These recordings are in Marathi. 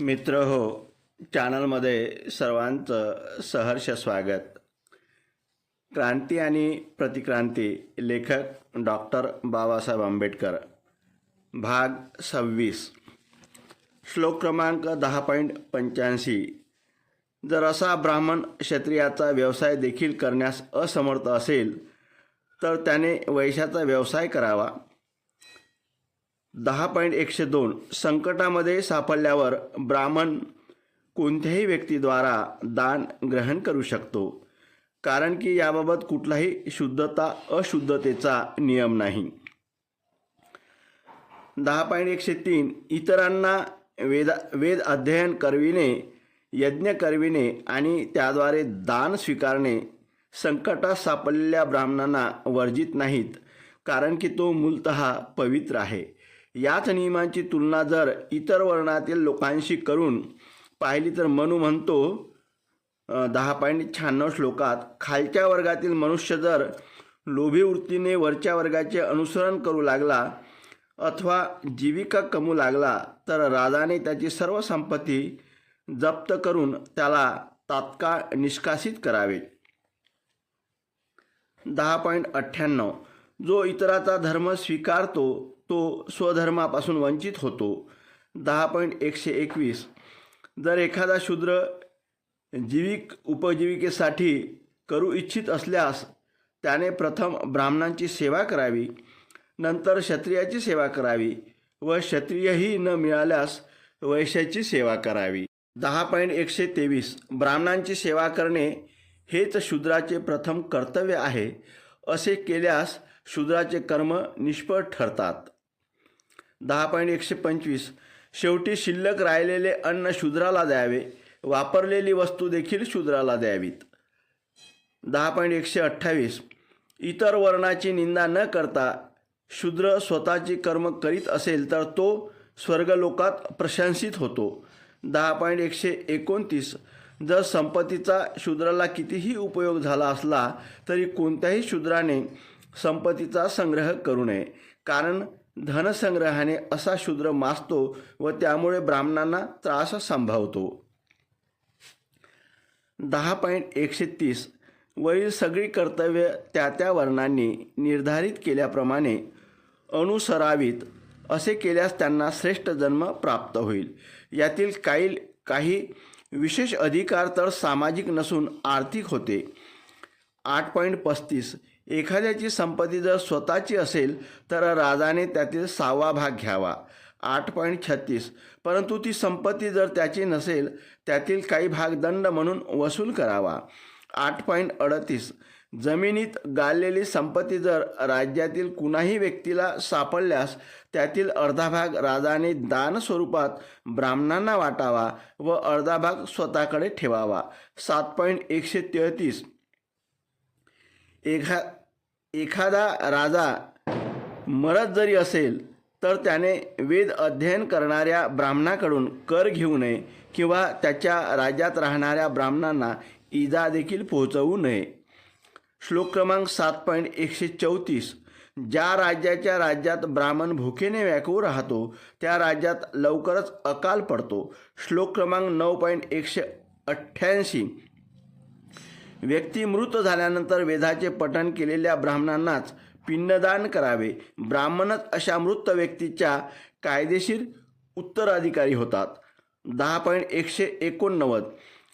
मित्र हो चॅनलमध्ये सर्वांचं सहर्ष स्वागत. क्रांती आणि प्रतिक्रांती लेखक डॉक्टर बाबासाहेब आंबेडकर भाग सव्वीस. श्लोक क्रमांक दहा पॉईंट पंच्याऐंशी. जर असा ब्राह्मण क्षत्रियाचा व्यवसाय देखील करण्यास असमर्थ असेल तर त्याने वैशाचा व्यवसाय करावा. दहा पॉईंट एकशे दोन संकटामध्ये सापडल्यावर ब्राह्मण कोणत्याही व्यक्तीद्वारा दान ग्रहण करू शकतो कारण की याबाबत कुठलाही शुद्धता अशुद्धतेचा नियम नाही. दहा पॉईंट एकशे तीन इतरांना वेदा वेद अध्ययन करविणे यज्ञ करविणे आणि त्याद्वारे दान स्वीकारणे संकटात सापडलेल्या ब्राह्मणांना वर्जित नाहीत कारण की तो मूलत पवित्र आहे. याच नियमांची तुलना जर इतर वर्णातील लोकांशी करून पाहिली तर मनू म्हणतो दहा पॉईंट शहाण्णव श्लोकात खालच्या वर्गातील मनुष्य जर लोभी वृत्तीने वरच्या वर्गाचे अनुसरण करू लागला अथवा जीविका कमू लागला तर राजाने त्याची सर्व संपत्ती जप्त करून त्याला तात्काळ निष्कासित करावे. दहा पॉईंट अठ्ठ्याण्णव. जो इतराचा धर्म स्वीकारतो तो स्वधर्मापासून वंचित होतो. दहा पॉईंट एकशे एकवीस. जर एखादा शूद्र जीविक उपजीविकेसाठी करू इच्छित असल्यास त्याने प्रथम ब्राह्मणांची सेवा करावी नंतर क्षत्रियाची सेवा करावी व क्षत्रियही न मिळाल्यास वैश्याची सेवा करावी. दहा पॉईंट एकशे तेवीस. ब्राह्मणांची सेवा करणे हेच शूद्राचे प्रथम कर्तव्य आहे असे केल्यास शूद्राचे कर्म निष्फळ ठरतात. दहा पॉईंट एकशे पंचवीस. शेवटी शिल्लक राहिलेले अन्न शूद्राला द्यावे. वापरलेली वस्तू देखील शूद्राला द्यावीत. दहा पॉईंट एकशे अठ्ठावीस. इतर वर्णाची निंदा न करता शूद्र स्वतःची कर्म करीत असेल तर तो स्वर्गलोकात प्रशंसित होतो. दहा पॉईंट एकशे एकोणतीस. जर संपत्तीचा शूद्राला कितीही उपयोग झाला असला तरी कोणत्याही शूद्राने संपत्तीचा संग्रह करू नये. कारण धनसंग्रहाने असा शूद्र मासतो व त्यामुळे ब्राह्मणांना त्रास संभावतो. दहा पॉईंट एकशे तीस वरील सगळी कर्तव्य त्या त्या वर्णांनी निर्धारित केल्याप्रमाणे अनुसरावीत असे केल्यास त्यांना श्रेष्ठ जन्म प्राप्त होईल. यातील काही काही विशेष अधिकार तर सामाजिक नसून आर्थिक होते. आठ पॉईंट पस्तीस. एखाद्याची संपत्ती जर स्वतःची असेल तर राजाने त्यातील सहावा भाग घ्यावा. आठ पॉईंट छत्तीस. परंतु ती संपत्ती जर त्याची नसेल त्यातील काही भाग दंड म्हणून वसूल करावा. आठ पॉईंट अडतीस. जमिनीत गाळलेली संपत्ती जर राज्यातील कुणाही व्यक्तीला सापडल्यास त्यातील अर्धा भाग राजाने दान स्वरूपात ब्राह्मणांना वाटावा व अर्धा भाग स्वतःकडे ठेवावा. सात पॉईंट एकशे तेहतीस. एखा एखादा राजा मरत जरी असेल तर त्याने वेद अध्ययन करणाऱ्या ब्राह्मणाकडून कर घेऊ नये किंवा त्याच्या राज्यात राहणाऱ्या ब्राह्मणांना इजा देखील पोहोचवू नये. श्लोक क्रमांक सात पॉईंट एकशे चौतीस. ज्या राज्याच्या राज्यात ब्राह्मण भुकेने व्याकुळ राहतो त्या राज्यात लवकरच अकाल पडतो. श्लोक क्रमांक नऊ पॉईंट एकशे अठ्ठ्याऐंशी. व्यक्ती मृत झाल्यानंतर वेधाचे पठण केलेल्या ब्राह्मणांनाच पिंडदान करावे. ब्राह्मणच अशा मृत व्यक्तीच्या कायदेशीर उत्तराधिकारी होतात. दहा पॉईंट एकशे एकोणनव्वद.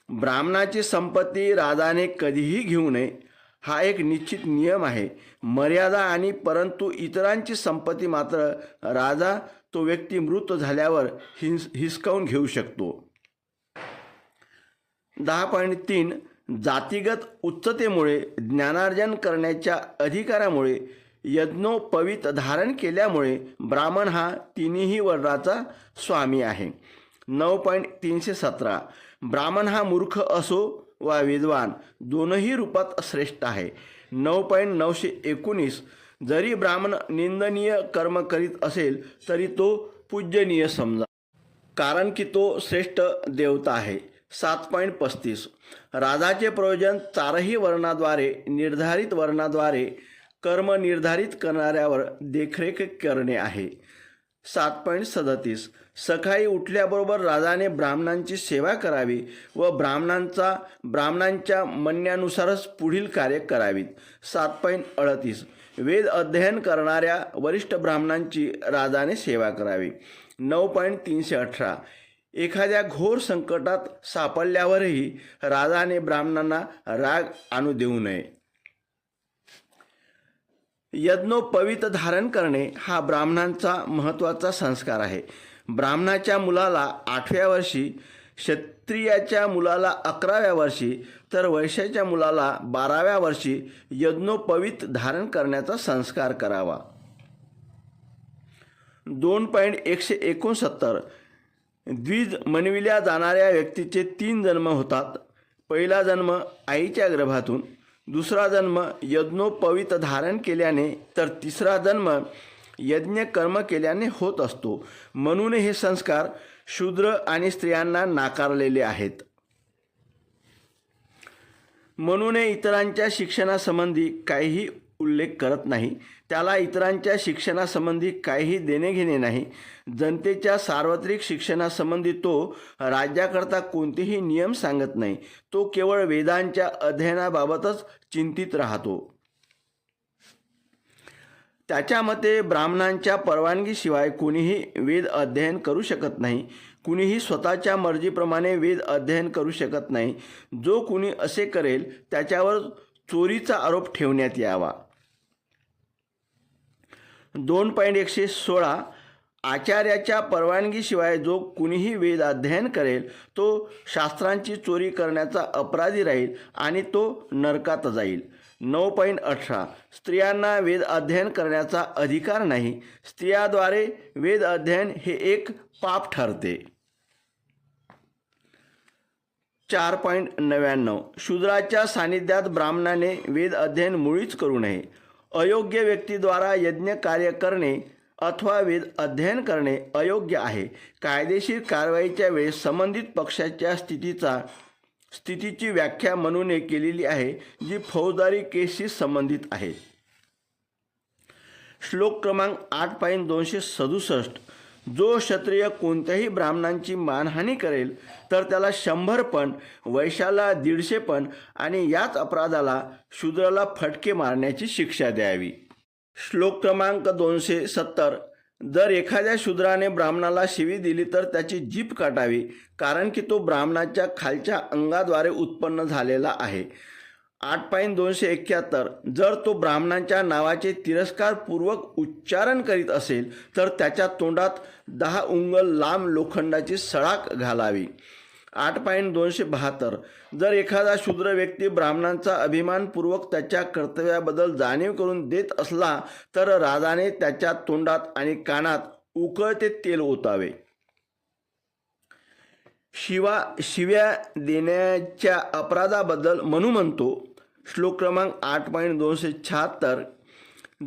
ब्राह्मणाची संपत्ती राजाने कधीही घेऊ नये हा एक निश्चित नियम आहे. मर्यादा आणि परंतु इतरांची संपत्ती मात्र राजा तो व्यक्ती मृत झाल्यावर हिंस हिसकावून घेऊ शकतो. दहा पॉईंट तीन. जातीगत उच्चतेमुळे ज्ञानार्जन करण्याच्या अधिकारामुळे यज्ञोपवीत धारण केल्यामुळे ब्राह्मण हा तिन्ही वर्णाचा स्वामी आहे. नऊ पॉईंट तीनशे सतरा. ब्राह्मण हा मूर्ख असो वा विद्वान दोनही रूपात श्रेष्ठ आहे. नऊ पॉईंट नऊशे एकोणीस. जरी ब्राह्मण निंदनीय कर्म करीत असेल तरी तो पूज्यनीय समजा. कारण की तो श्रेष्ठ देवता आहे. सात पॉईंट पस्तीस. राजाचे प्रयोजन चारही वर्णाद्वारे निर्धारित वर्णाद्वारे कर्म निर्धारित करणाऱ्यावर देखरेख करणे आहे. सात पॉईंट सदतीस. सकाळी उठल्याबरोबर राजाने ब्राह्मणांची सेवा करावी व ब्राह्मणांचा ब्राह्मणांच्या म्हणण्यानुसारच पुढील कार्य करावीत. सात पॉईंट अडतीस. वेद अध्ययन करणाऱ्या वरिष्ठ ब्राह्मणांची राजाने सेवा करावी. नऊ पॉईंट तीनशे अठरा. एखाद्या घोर संकटात सापडल्यावरही राजाने ब्राह्मणांना राग आणू देऊ नये. यज्ञोपवित धारण करणे हा ब्राह्मणांचा महत्त्वाचा संस्कार आहे. ब्राह्मणाच्या मुलाला आठव्या वर्षी क्षत्रियाच्या मुलाला अकराव्या वर्षी तर वैश्याच्या मुलाला बाराव्या वर्षी यज्ञोपवित धारण करण्याचा संस्कार करावा. दोन पॉईंट एकशे एकोणसत्तर द्विज मनविल्या जाणाऱ्या व्यक्तीचे तीन जन्म होतात. पहिला जन्म आईच्या गर्भातून दुसरा जन्म यज्ञोपवित धारण केल्याने तर तिसरा जन्म यज्ञ कर्म केल्याने होत असतो. म्हणून हे संस्कार शूद्र आणि स्त्रियांना नाकारलेले आहेत. म्हणून इतरांच्या शिक्षणासंबंधी काहीही उल्लेख करत नाही. त्याला इतरांच्या शिक्षणासंबंधी काहीही देणे घेणे नाही. जनतेच्या सार्वत्रिक शिक्षणासंबंधी तो राज्याकरता कोणतेही नियम सांगत नाही. तो केवळ वेदांच्या अध्ययनाबाबतच चिंतित राहतो. त्याच्या मते ब्राह्मणांच्या परवानगीशिवाय कुणीही वेद अध्ययन करू शकत नाही. कुणीही स्वतःच्या मर्जीप्रमाणे वेद अध्ययन करू शकत नाही. जो कुणी असे करेल त्याच्यावर चोरीचा आरोप ठेवण्यात यावा. दोन पॉईंट एकशे सोळा आचार्याच्या परवानगीशिवाय जो कुणीही वेद अध्ययन करेल तो शास्त्रांची चोरी करण्याचा अपराधी राहील आणि तो नरकात जाईल. नऊ पॉईंट अठरा स्त्रियांना वेद अध्ययन करण्याचा अधिकार नाही. स्त्रियाद्वारे वेद अध्ययन हे एक पाप ठरते. चार पॉईंट नव्याण्णव शूद्राच्या सानिध्यात ब्राह्मणाने वेद अध्ययन मुळीच करू नये. अयोग्य व्यक्तीद्वारा यज्ञ कार्य करणे अथवा वेद अध्ययन करणे अयोग्य आहे. कायदेशीर कारवाईच्या वेळेस संबंधित पक्षाच्या स्थितीचा स्थितीची व्याख्या म्हणून केलेली आहे जी फौजदारी केसशी संबंधित आहे. श्लोक क्रमांक आठ पॉईंट दोनशे सदुसष्ट. जो क्षत्रिय कोणत्याही ब्राह्मणांची मानहानी करेल तर त्याला शंभर पण वैशाला दीडशे पण आणि याच अपराधाला शूद्राला फटके मारण्याची शिक्षा द्यावी. श्लोक क्रमांक दोनशे सत्तर. जर एखाद्या शूद्राने ब्राह्मणाला शिवी दिली तर त्याची जीप काटावी कारण की तो ब्राह्मणाच्या खालच्या अंगाद्वारे उत्पन्न झालेला आहे. आठ पाईन दोनशे एक्क्याहत्तर जर तो ब्राह्मणांच्या नावाचे तिरस्कारपूर्वक उच्चारण करीत असेल तर त्याच्या तोंडात दहा उंगल लांब लोखंडाची सळाक घालावी. आठ पॉईंट दोनशे बहात्तर. जर एखादा शूद्र व्यक्ती ब्राह्मणांचा अभिमानपूर्वक त्याच्या कर्तव्याबद्दल जाणीव करून देत असला तर राजाने त्याच्या तोंडात आणि कानात उकळते तेल ओतावे. शिवा शिव्या देण्याच्या अपराधाबद्दल म्हणू म्हणतो श्लोक क्रमांक आठ पॉईंट दोनशे शहात्तर.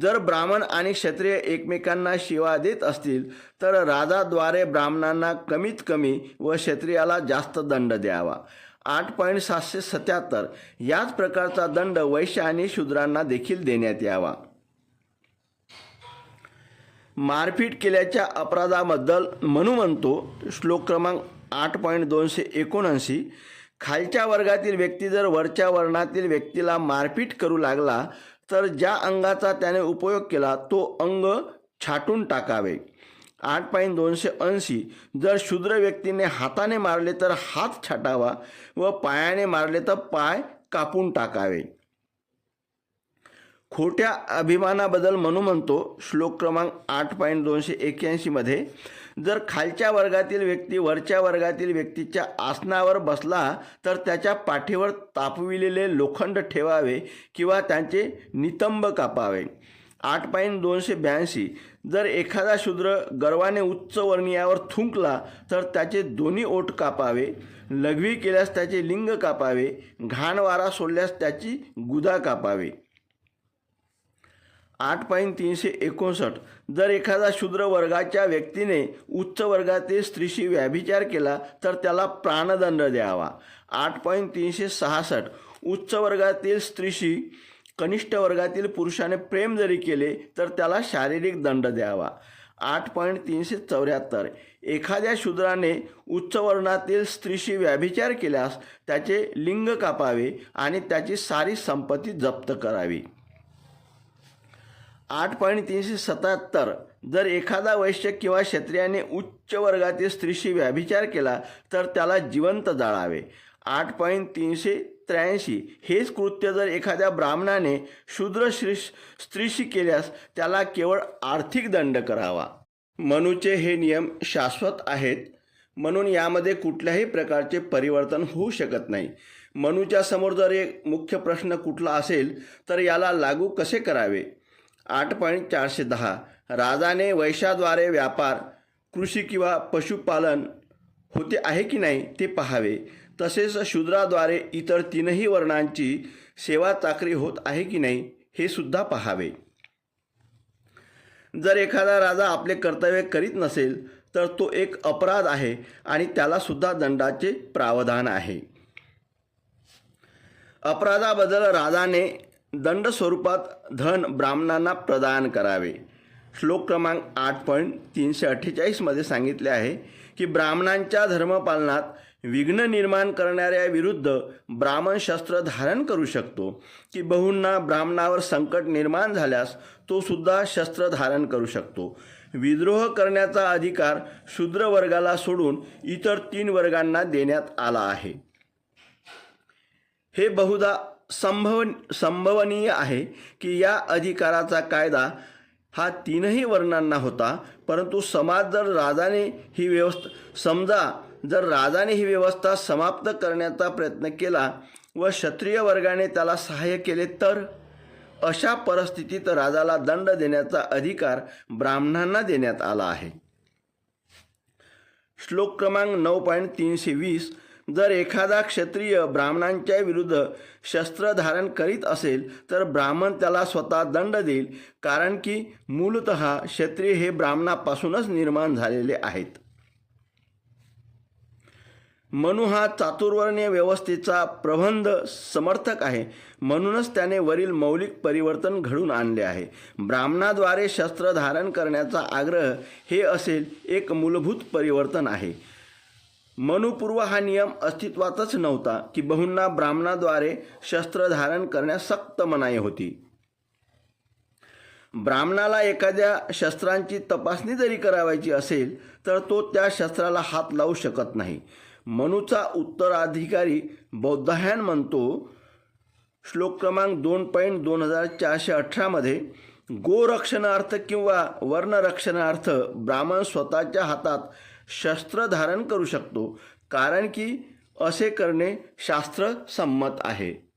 जर ब्राह्मण आणि क्षत्रिय एकमेकांना शिवा देत असतील तर राजाद्वारे ब्राह्मणांना कमीत कमी व क्षत्रियाला जास्त दंड द्यावा. आठ पॉईंट सातशे सत्याहत्तर. याच प्रकारचा दंड वैश्य आणि शूद्रांना देखील देण्यात यावा. मारपीट केल्याच्या अपराधाबद्दल म्हणू म्हणतो. श्लोक क्रमांक आठ पॉईंट दोनशे एकोणऐंशी. खालच्या वर्गातील व्यक्ती जर वरच्या वर्णातील व्यक्तीला मारपीट करू लागला तर ज्या अंगाचा त्याने उपयोग केला तो अंग छाटून टाकावे. आठ पॉईंट दोनशे ऐंशी. जर शूद्र व्यक्तीने हाताने मारले तर हात छाटावा व पायाने मारले तर पाय कापून टाकावे. खोट्या अभिमानाबद्दल म्हणू म्हणतो श्लोक क्रमांक आठ पॉईंट दोनशे एक्क्याऐंशीमध्ये जर खालच्या वर्गातील व्यक्ती वरच्या वर्गातील व्यक्तीच्या आसनावर बसला तर त्याच्या पाठीवर तापविलेले लोखंड ठेवावे किंवा त्यांचे नितंब कापावे. आठ पॉईंट दोनशे ब्याऐंशी. जर एखादा शूद्र गर्वाने उच्च वर्णीयावर थुंकला तर त्याचे दोन्ही ओट कापावे. लघवी केल्यास त्याचे लिंग कापावे. घाण वारा सोडल्यास त्याची गुदा कापावे. आठ पॉईंट तीनशे एकोणसष्ट जर एखादा शूद्र वर्गाच्या व्यक्तीने उच्च वर्गातील स्त्रीशी व्याभिचार केला तर त्याला प्राणदंड द्यावा. आठ पॉईंट तीनशे सहासष्ट. उच्च वर्गातील स्त्रीशी कनिष्ठ वर्गातील पुरुषाने प्रेम जरी केले तर त्याला शारीरिक दंड द्यावा. आठ पॉईंट तीनशे चौऱ्याहत्तर. एखाद्या शूद्राने उच्च वर्णातील स्त्रीशी व्याभिचार केल्यास त्याचे लिंग कापावे आणि त्याची सारी संपत्ती जप्त करावी. आठ पॉईंट तीनशे सत्याहत्तर. जर एखादा वैश्य किंवा क्षत्रियाने उच्च वर्गातील स्त्रीशी व्याभिचार केला तर त्याला जिवंत जाळावे. आठ पॉईंट तीनशे त्र्याऐंशी. हेच कृत्य जर एखाद्या ब्राह्मणाने शूद्र श्री स्त्रीशी केल्यास त्याला केवळ आर्थिक दंड करावा. मनूचे हे नियम शाश्वत आहेत म्हणून यामध्ये कुठल्याही प्रकारचे परिवर्तन होऊ शकत नाही. मनूच्या समोर जर एक मुख्य प्रश्न कुठला असेल तर याला लागू कसे करावे? आठ पॉईंट चारशे दहा. राजाने वैशाद्वारे व्यापार कृषी किंवा पशुपालन होते आहे की नाही ते पाहावे. तसेच शूद्राद्वारे इतर तीनही वर्णांची सेवा चाकरी होत आहे की नाही हे सुद्धा पाहावे. जर एखादा राजा आपले कर्तव्य करीत नसेल तर तो एक अपराध आहे आणि त्यालासुद्धा दंडाचे प्रावधान आहे. अपराधाबद्दल राजाने दंड स्वरूपात धन ब्राह्मणांना प्रदान करावे. श्लोक क्रमांक आठ पॉईंट तीनशे अठ्ठेचाळीसमध्ये सांगितले आहे की ब्राह्मणांच्या धर्मपालनात विघ्न निर्माण करणाऱ्या विरुद्ध ब्राह्मण शस्त्र धारण करू शकतो. की बहुंना ब्राह्मणावर संकट निर्माण झाल्यास तो सुद्धा शस्त्र धारण करू शकतो. विद्रोह करण्याचा अधिकार शूद्र वर्गाला सोडून इतर तीन वर्गांना देण्यात आला आहे. हे बहुधा संभव संभवनीय आहे की या अधिकाराचा कायदा हा तीनही वर्णांना होता परंतु समाज जर राजाने ही व्यवस्था समजा जर राजाने ही व्यवस्था समाप्त करण्याचा प्रयत्न केला व क्षत्रिय वर्गाने त्याला सहाय्य केले तर अशा परिस्थितीत राजाला दंड देण्याचा अधिकार ब्राह्मणांना देण्यात आला आहे. श्लोक क्रमांक नऊ पॉईंट तीनशे वीस जर एखादा क्षत्रिय ब्राह्मणांच्या विरुद्ध शस्त्र धारण करीत असेल तर ब्राह्मण त्याला स्वतः दंड देईल कारण की मूलत क्षत्रिय हे ब्राह्मणापासूनच निर्माण झालेले आहेत. मनु हा चातुर्वर्णीय व्यवस्थेचा प्रबंध समर्थक आहे. म्हणूनच त्याने वरील मौलिक परिवर्तन घडून आणले आहे. ब्राह्मणाद्वारे शस्त्र धारण करण्याचा आग्रह हे असेल एक मूलभूत परिवर्तन आहे. मनुपूर्व हा नियम अस्तित्वातच नव्हता की बहुंना ब्राह्मणाद्वारे शस्त्र धारण करण्यास सक्त मनाई होती. ब्राह्मणाला एखाद्या शस्त्रांची तपासणी जरी करावायची असेल तर तो त्या शस्त्राला हात लावू शकत नाही. मनुचा उत्तराधिकारी बौद्धायन म्हणतो श्लोक क्रमांक दोन पॉईंट दोन हजार चारशे अठरामध्ये गोरक्षणार्थ किंवा वर्णरक्षणार्थ ब्राह्मण स्वतःच्या हातात शस्त्र धारण करू शकतो कारण की असे करणे शास्त्रसंमत आहे.